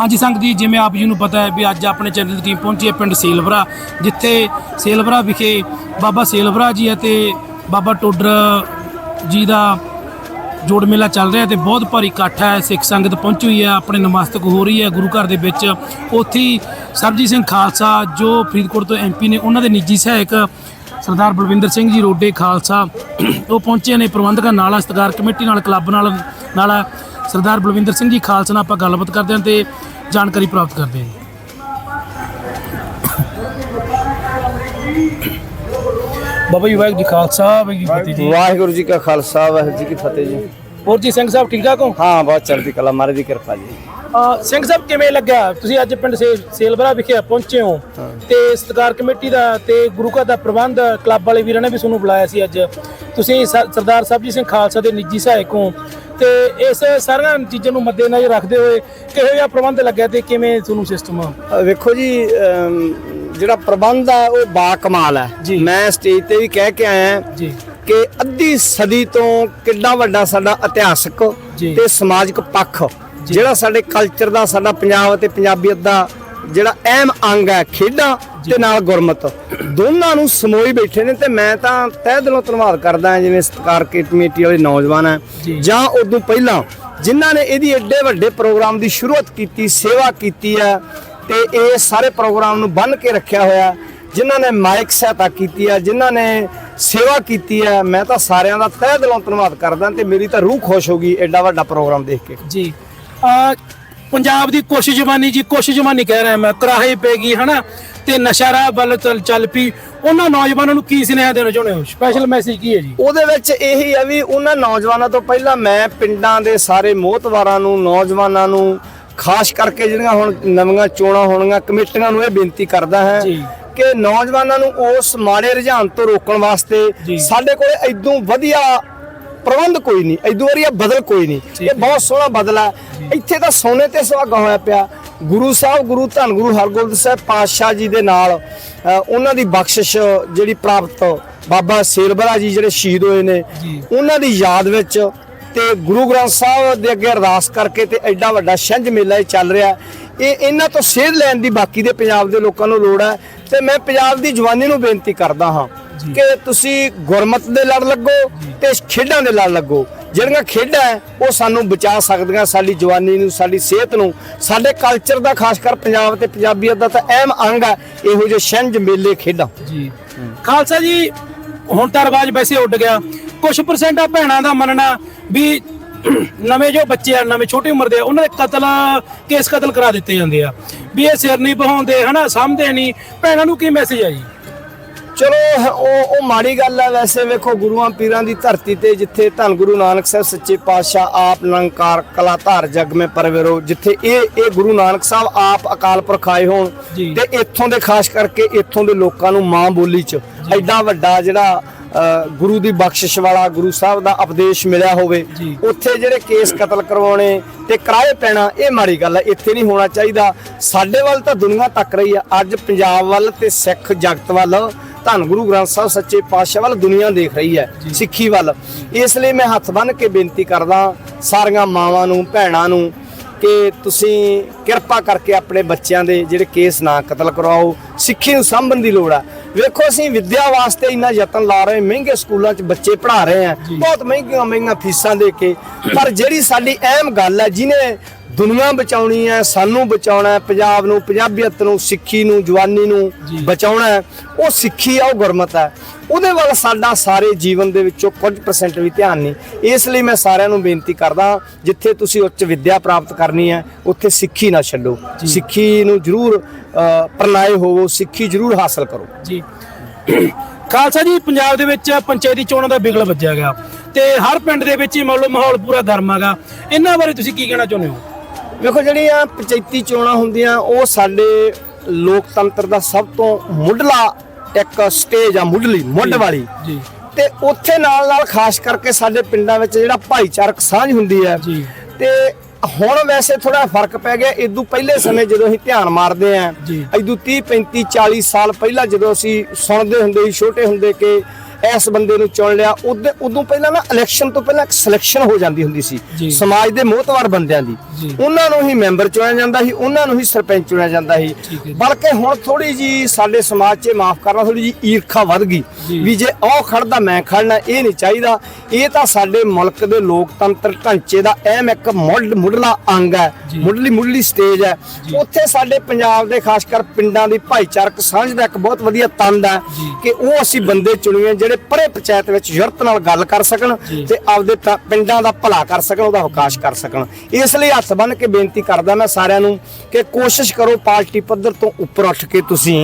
ਹਾਂਜੀ ਸੰਗਤ ਜੀ, ਜਿਵੇਂ ਆਪ ਜੀ ਨੂੰ ਪਤਾ ਹੈ ਵੀ ਅੱਜ ਆਪਣੇ ਚੈਨਲ ਦੀ ਟੀਮ ਪਹੁੰਚੀ ਹੈ ਪਿੰਡ ਸੇਲਵਰਾ, ਜਿੱਥੇ ਸੇਲਵਰਾ ਵਿਖੇ ਬਾਬਾ ਸੇਲਵਰਾ ਜੀ ਅਤੇ ਬਾਬਾ ਟੋਡਰ ਜੀ ਦਾ ਜੋੜ ਮੇਲਾ ਚੱਲ ਰਿਹਾ ਤੇ ਬਹੁਤ ਭਾਰੀ ਇਕੱਠ ਹੈ, ਸਿੱਖ ਸੰਗਤ ਪਹੁੰਚੀ ਹੋਈ ਹੈ, ਆਪਣੇ ਨਮਸਤਕ ਹੋ ਰਹੀ ਹੈ ਗੁਰੂ ਘਰ ਦੇ ਵਿੱਚ। ਉੱਥੇ ਹੀ ਸਰਬਜੀਤ ਸਿੰਘ ਖਾਲਸਾ ਜੋ ਫਰੀਦਕੋਟ ਤੋਂ ਐਮਪੀ ਨੇ ਉਹਨਾਂ ਦੇ ਨਿੱਜੀ ਸਹਾਇਕ ਸਰਦਾਰ ਬਲਵਿੰਦਰ ਸਿੰਘ ਜੀ, ਰੋਡੇ ਖਾਲਸਾ, ਉਹ ਪਹੁੰਚੇ ਨੇ ਪ੍ਰਬੰਧਕਾਂ ਨਾਲ ਸਤਿਕਾਰ ਕਮੇਟੀ ਨਾਲ, ਕਲੱਬ ਨਾਲ ਨਾਲ ਸਰਦਾਰ ਬਲਵਿੰਦਰ ਸਿੰਘ ਜੀ ਖਾਲਸਾ ਨਾਲ ਆਪਾਂ ਗੱਲਬਾਤ ਕਰਦੇ ਹਾਂ ਤੇ ਜਾਣਕਾਰੀ ਪ੍ਰਾਪਤ ਕਰਦੇ ਹਾਂ। ਬਾਬਾ ਜੀ ਵਾਹਿਗੁਰੂ ਜੀ ਖਾਲਸਾ ਵਾਹਿਗੁਰੂ ਜੀ ਫਤਿਹ ਜੀ। ਵਾਹਿਗੁਰੂ ਜੀ ਕਾ ਖਾਲਸਾ ਵਾਹਿਗੁਰੂ ਜੀ ਕੀ ਫਤਿਹ ਜੀ। ਹੋਰ ਜੀ ਸਿੰਘ ਸਾਹਿਬ ਠੀਕ ਠਾਕ ਹੋ? ਹਾਂ ਬਹੁਤ ਚੜ੍ਹਦੀ ਕਲਾ ਮਾਰੇ ਦੀ ਕਿਰਪਾ ਜੀ। ਸਿੰਘ ਸਾਹਿਬ ਕਿਵੇਂ ਲੱਗਾ ਤੁਸੀਂ ਅੱਜ ਪਿੰਡ ਸੇ ਸੇਲਵਰਾ ਵਿਖੇ ਪਹੁੰਚੇ ਹੋ। ਤੇ ਸਤਕਾਰ ਕਮੇਟੀ ਦਾ ਤੇ ਗੁਰੂ ਘਰ ਦਾ ਪ੍ਰਬੰਧ ਕਲੱਬ ਵਾਲੇ ਵੀਰਾਂ ਨੇ ਵੀ ਤੁਹਾਨੂੰ ਬੁਲਾਇਆ ਸੀ ਅੱਜ। ਤੁਸੀਂ ਸ- ਸਰਦਾਰ ਸਾਹਿਬ ਸਿੰਘ ਖਾਲਸਾ ਦੇ ਨਿੱਜੀ ਸਹਾਇਕ ਹੋ। ਤੇ ਇਸ ਸਾਰੀਆਂ ਚੀਜ਼ਾਂ ਨੂੰ ਮੱਦੇਨਜ਼ਰ ਰੱਖਦੇ ਹੋਏ ਕਿਹੋ ਜਿਹਾ ਪ੍ਰਬੰਧ ਲੱਗਿਆ ਤੇ ਕਿਵੇਂ ਤੁਹਾਨੂੰ ਸਿਸਟਮ ਵੇਖੋ ਜੀ ਜਿਹੜਾ ਪ੍ਰਬੰਧ ਆ ਉਹ ਬਾ ਕਮਾਲ। ਹੈ ਮੈਂ ਸਟੇਜ ਤੇ ਵੀ ਕਹਿ ਕੇ ਆਇਆ ਜੀ ਕਿ ਅੱਧੀ ਸਦੀ ਤੋਂ ਕਿੰਨਾ ਵੱਡਾ ਸਾਡਾ ਇਤਿਹਾਸਕ। ਤੇ ਸਮਾਜਿਕ ਪੱਖ ਜਿਹੜਾ ਸਾਡੇ ਕਲਚਰ ਦਾ ਸਾਡਾ ਪੰਜਾਬ ਅਤੇ ਪੰਜਾਬੀਅਤ ਦਾ ਜਿਹੜਾ ਅਹਿਮ ਅੰਗ ਹੈ ਖੇਡਾਂ ਤੇ ਨਾਲ ਗੁਰਮਤ। ਦੋਨਾਂ ਨੂੰ ਸਮੋਈ ਬੈਠੇ ਨੇ ਤੇ ਮੈਂ ਤਾਂ ਤਹਿ ਦਿਲੋਂ ਧੰਨਵਾਦ ਕਰਦਾ ਹਾਂ ਜਿਵੇਂ ਸਤਕਾਰ ਕਮੇਟੀ ਵਾਲੇ ਨੌਜਵਾਨ ਹੈ। ਜੀ। ਜਾਂ ਉਦੋਂ ਪਹਿਲਾਂ ਜਿਨ੍ਹਾਂ ਨੇ ਇਹਦੀ ਐਡੇ ਵੱਡੇ ਪ੍ਰੋਗਰਾਮ ਦੀ ਸ਼ੁਰੂਆਤ ਕੀਤੀ ਸੇਵਾ ਕੀਤੀ ਹੈ ਤੇ ਇਹ ਸਾਰੇ ਪ੍ਰੋਗਰਾਮ ਨੂੰ ਬੰਨ ਕੇ ਰੱਖਿਆ ਹੋਇਆ ਜਿਨ੍ਹਾਂ ਨੇ ਮਾਈਕ ਸਹਾਇਤਾ ਕੀਤੀ ਹੈ ਜਿਨ੍ਹਾਂ ਨੇ ਸੇਵਾ ਕੀਤੀ ਹੈ ਮੈਂ ਤਾਂ ਸਾਰਿਆਂ ਦਾ ਤਹਿ ਦਿਲੋਂ ਧੰਨਵਾਦ ਕਰਦਾ ਤੇ ਮੇਰੀ ਤਾਂ ਰੂਹ ਖੁਸ਼ ਹੋ ਗਈ ਐਡਾ ਵੱਡਾ ਪ੍ਰੋਗਰਾਮ ਦੇਖ ਕੇ। ਜੀ। ਆ ਪੰਜਾਬ ਦੀ ਕੁਛ ਜਵਾਨੀ ਜੀ ਕੁਛ ਜਵਾਨੀ ਕਹਿ ਰਿਹਾ ਮੈਂ ਕਰਾਹੇ ਪੈ ਗਈ ਹਨਾ ਤੇ ਨਸ਼ਾ ਰਾਹ ਵੱਲ ਚੱਲ ਚੱਲ ਪਈ ਉਹਨਾਂ ਨੌਜਵਾਨਾਂ ਨੂੰ ਕੀ ਸੁਨੇਹਾ ਦੇਣਾ ਚਾਹੁੰਦੇ ਹੋ ਸਪੈਸ਼ਲ ਮੈਸੇਜ ਕੀ ਹੈ ਜੀ ਉਹਦੇ ਵਿੱਚ ਇਹੀ ਹੈ ਵੀ ਉਹਨਾਂ ਨੌਜਵਾਨਾਂ ਤੋਂ ਪਹਿਲਾਂ ਮੈਂ ਪਿੰਡਾਂ ਦੇ ਸਾਰੇ ਮੋਹਤਵਾਰਾਂ ਨੂੰ ਨੌਜਵਾਨਾਂ ਨੂੰ ਖਾਸ ਕਰਕੇ ਜਿਹੜੀਆਂ ਹੁਣ ਨਵੀਆਂ ਚੋਣਾਂ ਹੋਣਗੀਆਂ ਕਮੇਟੀਆਂ ਨੂੰ ਇਹ ਬੇਨਤੀ ਕਰਦਾ ਹੈ ਜੀ। ਕਿ ਨੌਜਵਾਨਾਂ ਨੂੰ ਉਸ ਮਾੜੇ ਰੁਝਾਨ ਤੋਂ ਰੋਕਣ ਵਾਸਤੇ। ਸਾਡੇ ਕੋਲ ਇਦੋਂ ਵਧੀਆ ਪ੍ਰਬੰਧ ਕੋਈ ਨਹੀਂ ਇਦੋਂ ਵਧੀਆ ਬਦਲ ਕੋਈ ਨਹੀਂ। ਇਹ ਬਹੁਤ ਸੋਹਣਾ ਬਦਲ ਹੈ ਇੱਥੇ ਤਾਂ ਸੋਨੇ ਤੇ ਸੁਹਾਗਾ ਹੋਇਆ ਪਿਆ। ਗੁਰੂ ਸਾਹਿਬ ਗੁਰੂ ਧੰਨ ਗੁਰੂ ਹਰਗੋਬਿੰਦ ਸਾਹਿਬ ਪਾਤਸ਼ਾਹ ਜੀ ਦੇ ਨਾਲ ਉਹਨਾਂ ਦੀ ਬਖਸ਼ਿਸ਼ ਜਿਹੜੀ ਪ੍ਰਾਪਤ ਬਾਬਾ ਸੇਰਬਰਾ ਜੀ ਜਿਹੜੇ ਸ਼ਹੀਦ ਹੋਏ ਨੇ। ਉਹਨਾਂ ਦੀ ਯਾਦ ਵਿੱਚ ਤੇ ਗੁਰੂ ਗ੍ਰੰਥ ਸਾਹਿਬ ਦੇ ਅੱਗੇ ਅਰਦਾਸ ਕਰਕੇ ਤੇ ਐਡਾ ਵੱਡਾ ਛੰਝ ਮੇਲਾ ਇਹ ਚੱਲ ਰਿਹਾ। ਇਹ ਇਹਨਾਂ ਤੋਂ ਸੇਧ ਲੈਣ ਦੀ ਬਾਕੀ ਦੇ ਪੰਜਾਬ ਦੇ ਲੋਕਾਂ ਨੂੰ ਲੋੜ ਹੈ। ਤੇ ਮੈਂ ਪੰਜਾਬ ਦੀ ਜਵਾਨੀ ਨੂੰ ਬੇਨਤੀ ਕਰਦਾ ਹਾਂ। ਕਿ ਤੁਸੀਂ ਗੁਰਮਤ ਦੇ ਲੜ ਲੱਗੋ ਤੇ ਖੇਡਾਂ ਦੇ ਲੜ ਲੱਗੋ। ਜਿਹੜੀਆਂ ਖੇਡਾਂ ਉਹ ਸਾਨੂੰ ਬਚਾ ਸਕਦੀਆਂ ਸਾਡੀ ਜਵਾਨੀ ਨੂੰ ਸਾਡੀ ਸਿਹਤ ਨੂੰ। ਸਾਡੇ ਕਲਚਰ ਦਾ ਖਾਸ ਕਰ ਪੰਜਾਬ ਤੇ ਪੰਜਾਬੀਅਤ ਦਾ ਤਾਂ ਅਹਿਮ ਅੰਗ ਹੈ ਇਹੋ ਜਿਹੇ ਛੰਝ ਮੇਲੇ ਖੇਡਾਂ। ਜੀ। ਖਾਲਸਾ ਜੀ ਹੁਣ ਤਾਂ ਰਿਵਾਜ ਵੈਸੇ ਉੱਡ ਗਿਆ। ਕੁਝ ਪਰਸੈਂਟ ਭੈਣਾਂ ਦਾ ਮੰਨਣਾ ਵੀ ਨਵੇਂ ਜੋ ਬੱਚੇ ਆ ਨਵੇਂ ਛੋਟੀ ਉਮਰ ਦੇ ਆ, ਉਹਨਾਂ ਦੇ ਕਤਲ ਕੇਸ ਕਤਲ ਕਰਾ ਦਿੱਤੇ ਜਾਂਦੇ ਆ। ਵੀ ਇਹ ਸਿਰ ਨਹੀਂ ਬਹਾਉਂਦੇ ਹਨਾ ਸਮਝਦੇ ਨਹੀਂ। ਭੈਣਾਂ ਨੂੰ ਕੀ ਮੈਸੇਜ ਆ ਜੀ? ਚਲੋ ਹ- ਉਹ ਉਹ ਮਾੜੀ ਗੱਲ ਹੈ ਵੈਸੇ ਵੇਖੋ ਗੁਰੂਆਂ ਪੀਰਾਂ ਦੀ ਧਰਤੀ ਤੇ ਜਿੱਥੇ ਧੰਨ ਗੁਰੂ ਨਾਨਕ ਸਾਹਿਬ ਸੱਚੇ ਪਾਤਸ਼ਾਹ ਆਪ ਨਿਰੰਕਾਰ ਕਲਾ ਧਾਰ ਜਗ ਮੇ ਪਰਵਿਰੋ ਜਿੱਥੇ ਇਹ ਇਹ ਗੁਰੂ ਨਾਨਕ ਸਾਹਿਬ ਆਪ ਅਕਾਲ ਪੁਰਖ ਆਏ ਹੋਣ। ਤੇ ਇੱਥੋਂ ਦੇ ਖਾਸ ਕਰਕੇ ਇੱਥੋਂ ਦੇ ਲੋਕਾਂ ਨੂੰ ਮਾਂ ਬੋਲੀ ਚ ਐਡਾ ਵੱਡਾ ਜਿਹੜਾ ਗੁਰੂ ਦੀ ਬਖਸ਼ਿਸ਼ ਵਾਲਾ ਗੁਰੂ ਸਾਹਿਬ ਦਾ ਉਪਦੇਸ਼ ਮਿਲਿਆ ਹੋਵੇ। ਉੱਥੇ ਜਿਹੜੇ ਕੇਸ ਕਤਲ ਕਰਵਾਉਣੇ ਤੇ ਕਿਰਾਏ ਪੈਣਾ ਇਹ ਮਾੜੀ ਗੱਲ ਹੈ ਇੱਥੇ ਨਹੀਂ ਹੋਣਾ ਚਾਹੀਦਾ ਸਾਡੇ ਵੱਲ ਤਾਂ ਦੁਨੀਆ ਤੱਕ ਰਹੀ ਆ ਅੱਜ ਪੰਜਾਬ ਵੱਲ ਤੇ ਸਿੱਖ ਜਗਤ ਵੱਲ ਧੰਨ ਗੁਰੂ ਗ੍ਰੰਥ ਸਾਹਿਬ ਸੱਚੇ ਪਾਤਸ਼ਾਹ ਵੱਲ ਦੁਨੀਆ ਦੇਖ ਰਹੀ ਹੈ ਸਿੱਖੀ ਵੱਲ। ਇਸ ਲਈ ਮੈਂ ਹੱਥ ਬੰਨ੍ਹ ਕੇ ਬੇਨਤੀ ਕਰਦਾ ਸਾਰੀਆਂ ਮਾਵਾਂ ਨੂੰ ਭੈਣਾਂ ਨੂੰ ਕਿ ਤੁਸੀਂ ਕਿਰਪਾ ਕਰਕੇ ਆਪਣੇ ਬੱਚਿਆਂ ਦੇ ਜਿਹੜੇ ਕੇਸ ਨਾ ਕਤਲ ਕਰਵਾਓ। ਸਿੱਖੀ ਨੂੰ ਸਾਂਭਣ ਦੀ ਲੋੜ ਆ। ਵੇਖੋ ਅਸੀਂ ਵਿੱਦਿਆ ਵਾਸਤੇ ਇੰਨਾ ਯਤਨ ਲਾ ਰਹੇ ਮਹਿੰਗੇ ਸਕੂਲਾਂ 'ਚ ਬੱਚੇ ਪੜ੍ਹਾ ਰਹੇ ਆ। ਬਹੁਤ ਮਹਿੰਗੀਆਂ ਮਹਿੰਗੀਆਂ ਫੀਸਾਂ ਦੇ ਕੇ। ਪਰ ਜਿਹੜੀ ਸਾਡੀ ਅਹਿਮ ਗੱਲ ਹੈ ਜਿਹਨੇ ਦੁਨੀਆ ਬਚਾਉਣੀ ਹੈ ਸਾਨੂੰ ਬਚਾਉਣਾ ਹੈ ਪੰਜਾਬ ਨੂੰ ਪੰਜਾਬੀਅਤ ਨੂੰ ਸਿੱਖੀ ਨੂੰ ਜਵਾਨੀ ਨੂੰ। ਬਚਾਉਣਾ ਹੈ। ਉਹ ਸਿੱਖੀ ਆ ਉਹ ਗੁਰਮਤ ਹੈ। ਉਹਦੇ ਵੱਲ ਸਾਡਾ ਸਾਰੇ ਜੀਵਨ ਦੇ ਵਿੱਚੋਂ ਕੁਝ ਪਰਸੈਂਟ ਵੀ ਧਿਆਨ ਨਹੀਂ। ਇਸ ਲਈ ਮੈਂ ਸਾਰਿਆਂ ਨੂੰ ਬੇਨਤੀ ਕਰਦਾ ਜਿੱਥੇ ਤੁਸੀਂ ਉੱਚ ਵਿੱਦਿਆ ਪ੍ਰਾਪਤ ਕਰਨੀ ਹੈ ਉੱਥੇ ਸਿੱਖੀ ਨਾ ਛੱਡੋ। ਸਿੱਖੀ ਨੂੰ ਜ਼ਰੂਰ ਅ, ਪ੍ਰਣਾਏ ਹੋਵੋ ਸਿੱਖੀ ਜ਼ਰੂਰ ਹਾਸਲ ਕਰੋ। ਜੀ। ਖਾਲਸਾ ਜੀ ਪੰਜਾਬ ਦੇ ਵਿੱਚ ਪੰਚਾਇਤੀ ਚੋਣਾਂ ਦਾ ਬਿਗਲ ਵੱਜਿਆ ਗਿਆ ਤੇ ਹਰ ਪਿੰਡ ਦੇ ਵਿੱਚ ਹੀ ਮੰਨ ਲਓ ਮਾਹੌਲ ਪੂਰਾ ਗਰਮ ਹੈਗਾ। ਇਹਨਾਂ ਬਾਰੇ ਤੁਸੀਂ ਕੀ ਕਹਿਣਾ ਚਾਹੁੰਦੇ ਹੋ? ਵੇਖੋ ਜਿਹੜੀਆਂ ਪੰਚਾਇਤੀ ਚੋਣਾਂ ਹੁੰਦੀਆਂ ਉਹ ਸਾਡੇ ਲੋਕਤੰਤਰ ਦਾ ਸਭ ਤੋਂ ਮੁੱਢਲਾ ਇੱਕ ਸਟੇਜ ਆ ਮੁੱਢਲੀ ਮੁੱਢ ਵਾਲੀ ਜੀ ਤੇ ਉੱਥੇ ਨਾਲ ਨਾਲ ਖਾਸ ਕਰਕੇ ਸਾਡੇ ਪਿੰਡਾਂ ਵਿੱਚ ਜਿਹੜਾ ਭਾਈਚਾਰਕ ਸਾਂਝ ਹੁੰਦੀ ਹੈ ਜੀ। ਤੇ ਹੁਣ ਵੈਸੇ ਥੋੜਾ ਫ਼ਰਕ ਪੈ ਗਿਆ ਇਦੋਂ ਪਹਿਲੇ ਸਮੇਂ ਜਦੋਂ ਅਸੀਂ ਧਿਆਨ ਮਾਰਦੇ ਆਂ। ਇਦੋਂ 30 35 40 ਸਾਲ ਪਹਿਲਾਂ ਜਦੋਂ ਅਸੀਂ ਸੁਣਦੇ ਹੁੰਦੇ ਸੀ ਛੋਟੇ ਹੁੰਦੇ ਕਿ ਇਸ ਬੰਦੇ ਨੂੰ ਚੁਣ ਲਿਆ ਉਦੋਂ ਉਦੋਂ ਪਹਿਲਾਂ ਨਾ ਇਲੈਕਸ਼ਨ ਤੋਂ ਪਹਿਲਾਂ ਇੱਕ ਸਿਲੈਕਸ਼ਨ ਹੋ ਜਾਂਦੀ ਹੁੰਦੀ ਸੀ। ਸਮਾਜ ਦੇ ਮੋਹਤਵਾਰ ਬੰਦਿਆਂ ਦੀ। ਉਹਨਾਂ ਨੂੰ ਹੀ ਮੈਂਬਰ ਚੁਣਿਆ ਜਾਂਦਾ ਸੀ ਉਹਨਾਂ ਨੂੰ ਹੀ ਸਰਪੰਚ ਚੁਣਿਆ ਜਾਂਦਾ ਸੀ। ਬਲਕਿ ਹੁਣ ਥੋੜੀ ਜੀ ਸਾਡੇ ਸਮਾਜ 'ਚ ਮਾਫ ਕਰਨਾ ਥੋੜੀ ਜੀ ਈਰਖਾ ਵੱਧ ਗਈ। ਵੀ ਜੇ ਉਹ ਖੜਦਾ ਮੈਂ ਖੜਨਾ ਇਹ ਨਹੀਂ ਚਾਹੀਦਾ ਇਹ ਤਾਂ ਸਾਡੇ ਮੁਲਕ ਦੇ ਲੋਕਤੰਤਰ ਢਾਂਚੇ ਦਾ ਅਹਿਮ ਇੱਕ ਮੁੱਢ ਮੁੱਢਲਾ ਅੰਗ ਹੈ। ਮੁੱਢਲੀ ਮੁੱਢਲੀ ਸਟੇਜ ਹੈ ਉੱਥੇ ਸਾਡੇ ਪੰਜਾਬ ਦੇ ਖਾਸ ਕਰ ਪਿੰਡਾਂ ਦੀ ਭਾਈਚਾਰਕ ਸਾਂਝ ਦਾ ਇੱਕ ਬਹੁਤ ਵਧੀਆ ਤੰਦ ਹੈ। ਕਿ ਉਹ ਅਸੀਂ ਬੰਦੇ ਚੁਣੀਏ ਜਿਹੜੇ ਪਰੇ ਪੰਚਾਇਤ ਵਿੱਚ ਯੁਰਤ ਨਾਲ ਗੱਲ ਕਰ ਸਕਣ। ਤੇ ਆਪਦੇ ਪਿੰਡਾਂ ਦਾ ਭਲਾ ਕਰ ਸਕਣ ਉਹਦਾ ਵਿਕਾਸ ਕਰ ਸਕਣ ਇਸ ਲਈ ਹੱਥ ਬੰਨ ਕੇ ਬੇਨਤੀ ਕਰਦਾ ਮੈਂ ਸਾਰਿਆਂ ਨੂੰ ਕਿ ਕੋਸ਼ਿਸ਼ ਕਰੋ ਪਾਰਟੀ ਪੱਧਰ ਤੋਂ ਉੱਪਰ ਉੱਠ ਕੇ ਤੁਸੀਂ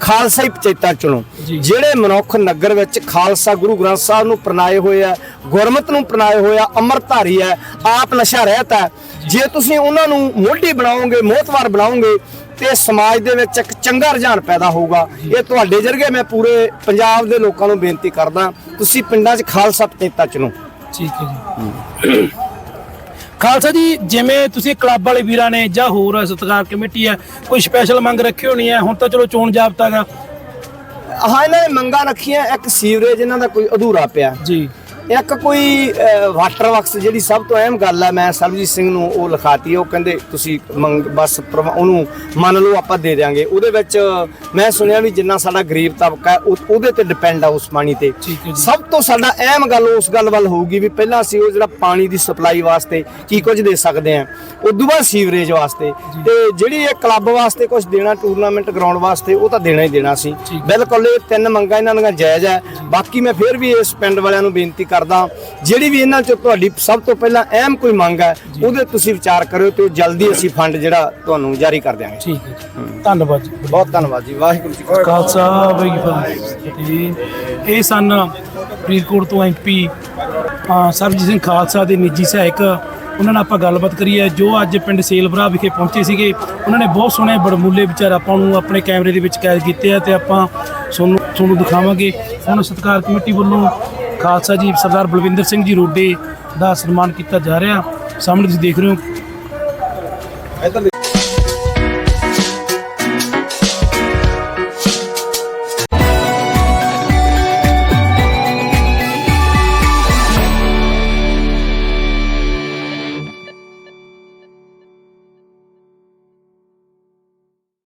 ਖਾਲਸਾ ਹੀ ਪੰਚਾਇਤਾਂ ਚੁਣੋ। ਜਿਹੜੇ ਮਨੁੱਖ ਨਗਰ ਵਿੱਚ ਖਾਲਸਾ ਗੁਰੂ ਗ੍ਰੰਥ ਸਾਹਿਬ ਨੂੰ ਪ੍ਰਣਾਏ ਹੋਏ ਆ ਗੁਰਮਤ ਨੂੰ ਪ੍ਰਣਾਏ ਹੋਏ ਆ ਅੰਮ੍ਰਿਤਧਾਰੀ ਹੈ ਆਪ ਨਸ਼ਾ ਰਹਿਤ ਹੈ ਜੇ ਤੁਸੀਂ ਉਹਨਾਂ ਨੂੰ ਮੋਢੀ ਬਣਾਓਗੇ ਮੋਹਤਵਾਰ ਬਣਾਓਗੇ ਤੇ ਸਮਾਜ ਦੇ ਵਿੱਚ ਇੱਕ ਚੰਗਾ ਰੁਝਾਨ ਪੈਦਾ ਹੋਊਗਾ। ਇਹ ਤੁਹਾਡੇ ਜਰਗੇ ਮੈਂ ਪੂਰੇ ਪੰਜਾਬ ਦੇ ਲੋਕਾਂ ਨੂੰ ਬੇਨਤੀ ਕਰਦਾ। ਤੁਸੀਂ ਪਿੰਡਾਂ 'ਚ ਖਾਲਸਾ ਪੰਚਾਇਤਾਂ ਚੁਣੋ। ਠੀਕ ਹੈ ਜੀ। ਖਾਲਸਾ ਜੀ ਜਿਵੇਂ ਤੁਸੀਂ ਕਲੱਬ ਵਾਲੇ ਵੀਰਾਂ ਨੇ ਜਾਂ ਹੋਰ ਸਤਿਕਾਰ ਕਮੇਟੀ ਹੈ ਕੋਈ ਸਪੈਸ਼ਲ ਮੰਗ ਰੱਖੀ ਹੋਣੀ ਹੈ ਹੁਣ ਤਾਂ ਚਲੋ ਚੋਣ ਜਾਬਤਾ ਗਾ। ਹਾਂ ਇਹਨਾਂ ਨੇ ਮੰਗਾਂ ਰੱਖੀਆਂ ਇੱਕ ਸੀਵਰੇਜ ਇਹਨਾਂ ਦਾ ਕੋਈ ਅਧੂਰਾ ਪਿਆ। ਜੀ। ਇੱਕ ਕੋਈ ਵਾਟਰ ਵਰਕਸ ਜਿਹੜੀ ਸਭ ਤੋਂ ਅਹਿਮ ਗੱਲ ਹੈ ਮੈਂ ਸਰਬਜੀਤ ਸਿੰਘ ਨੂੰ ਉਹ ਲਿਖਾਤੀ ਉਹ ਕਹਿੰਦੇ ਤੁਸੀਂ ਮੰਗ ਬਸ ਉਹਨੂੰ ਮੰਨ ਲਓ ਆਪਾਂ ਦੇ ਦਿਆਂਗੇ। ਉਹਦੇ ਵਿੱਚ ਮੈਂ ਸੁਣਿਆ ਵੀ ਜਿੰਨਾ ਸਾਡਾ ਗਰੀਬ ਤਬਕਾ ਉਹਦੇ ਤੇ ਡਿਪੈਂਡ ਆ ਉਸ ਪਾਣੀ ਤੇ। ਸਭ ਤੋਂ ਸਾਡਾ ਅਹਿਮ ਗੱਲ ਉਸ ਗੱਲ ਵੱਲ ਹੋਊਗੀ ਵੀ ਪਹਿਲਾਂ ਅਸੀਂ ਉਹ ਜਿਹੜਾ ਪਾਣੀ ਦੀ ਸਪਲਾਈ ਵਾਸਤੇ ਕੀ ਕੁਝ ਦੇ ਸਕਦੇ ਹਾਂ ਉਦੋਂ ਬਾਅਦ ਸੀਵਰੇਜ ਵਾਸਤੇ। ਤੇ ਜਿਹੜੀ ਇਹ ਕਲੱਬ ਵਾਸਤੇ ਕੁਝ ਦੇਣਾ ਟੂਰਨਾਮੈਂਟ ਗਰਾਊਂਡ ਵਾਸਤੇ ਉਹ ਤਾਂ ਦੇਣਾ ਹੀ ਦੇਣਾ ਸੀ। ਬਿਲਕੁਲ ਇਹ ਤਿੰਨ ਮੰਗਾਂ ਇਹਨਾਂ ਦੀਆਂ ਜਾਇਜ਼ ਹੈ ਬਾਕੀ ਮੈਂ ਫਿਰ ਵੀ ਇਸ ਪਿੰਡ ਵਾਲਿਆਂ ਨੂੰ ਬੇਨਤੀ ਕਰਦਾ। ਜਿਹੜੀ ਵੀ ਇਹਨਾਂ ਚੋਂ ਤੁਹਾਡੀ ਸਭ ਤੋਂ ਪਹਿਲਾਂ ਅਹਿਮ ਕੋਈ ਮੰਗ ਹੈ ਉਹਦੇ ਤੁਸੀਂ ਵਿਚਾਰ ਕਰਿਓ ਤੇ ਜਲਦੀ ਅਸੀਂ ਫੰਡ ਜਿਹੜਾ ਤੁਹਾਨੂੰ ਜਾਰੀ ਕਰ ਦਿਆਂਗੇ। ਠੀਕ ਹੈ ਜੀ। ਧੰਨਵਾਦ ਜੀ। ਬਹੁਤ ਧੰਨਵਾਦ ਜੀ। ਵਾਹਿਗੁਰੂ ਜੀ ਕਾ ਖਾਲਸਾ। ਖਾਲਸਾ ਵਾਹਿਗੁਰੂ ਜੀ ਇਹ ਸਨ ਫਰੀਦਕੋਟ ਤੋਂ ਐਮਪੀ ਸਰਬਜੀਤ ਸਿੰਘ ਖਾਲਸਾ ਦੇ ਨਿੱਜੀ ਸਹਾਇਕ ਉਹਨਾਂ ਨਾਲ ਆਪਾਂ ਗੱਲਬਾਤ ਕਰੀ ਹੈ ਜੋ ਅੱਜ ਪਿੰਡ ਸੇਲਵਰਾ ਵਿਖੇ ਪਹੁੰਚੇ ਸੀਗੇ, ਉਹਨਾਂ ਨੇ ਬਹੁਤ ਸੋਹਣੇ ਬੜਮੁੱਲੇ ਵਿਚਾਰ ਆਪਾਂ ਨੂੰ ਆਪਣੇ ਕੈਮਰੇ ਦੇ ਵਿੱਚ ਕੈਦ ਕੀਤੇ ਆ ਤੇ ਆਪਾਂ ਤੁਹਾਨੂੰ ਤੁਹਾਨੂੰ ਦਿਖਾਵਾਂਗੇ। ਹੁਣ ਸਤਿਕਾਰ ਕਮੇਟੀ ਵੱਲੋਂ ਖਾਲਸਾ ਜੀ ਸਰਦਾਰ ਬਲਵਿੰਦਰ ਸਿੰਘ ਜੀ ਰੋਡੇ ਦਾ ਸਨਮਾਨ ਕੀਤਾ ਜਾ ਰਿਹਾ। ਸਾਹਮਣੇ ਤੁਸੀਂ ਦੇਖ ਰਹੇ ਹੋ।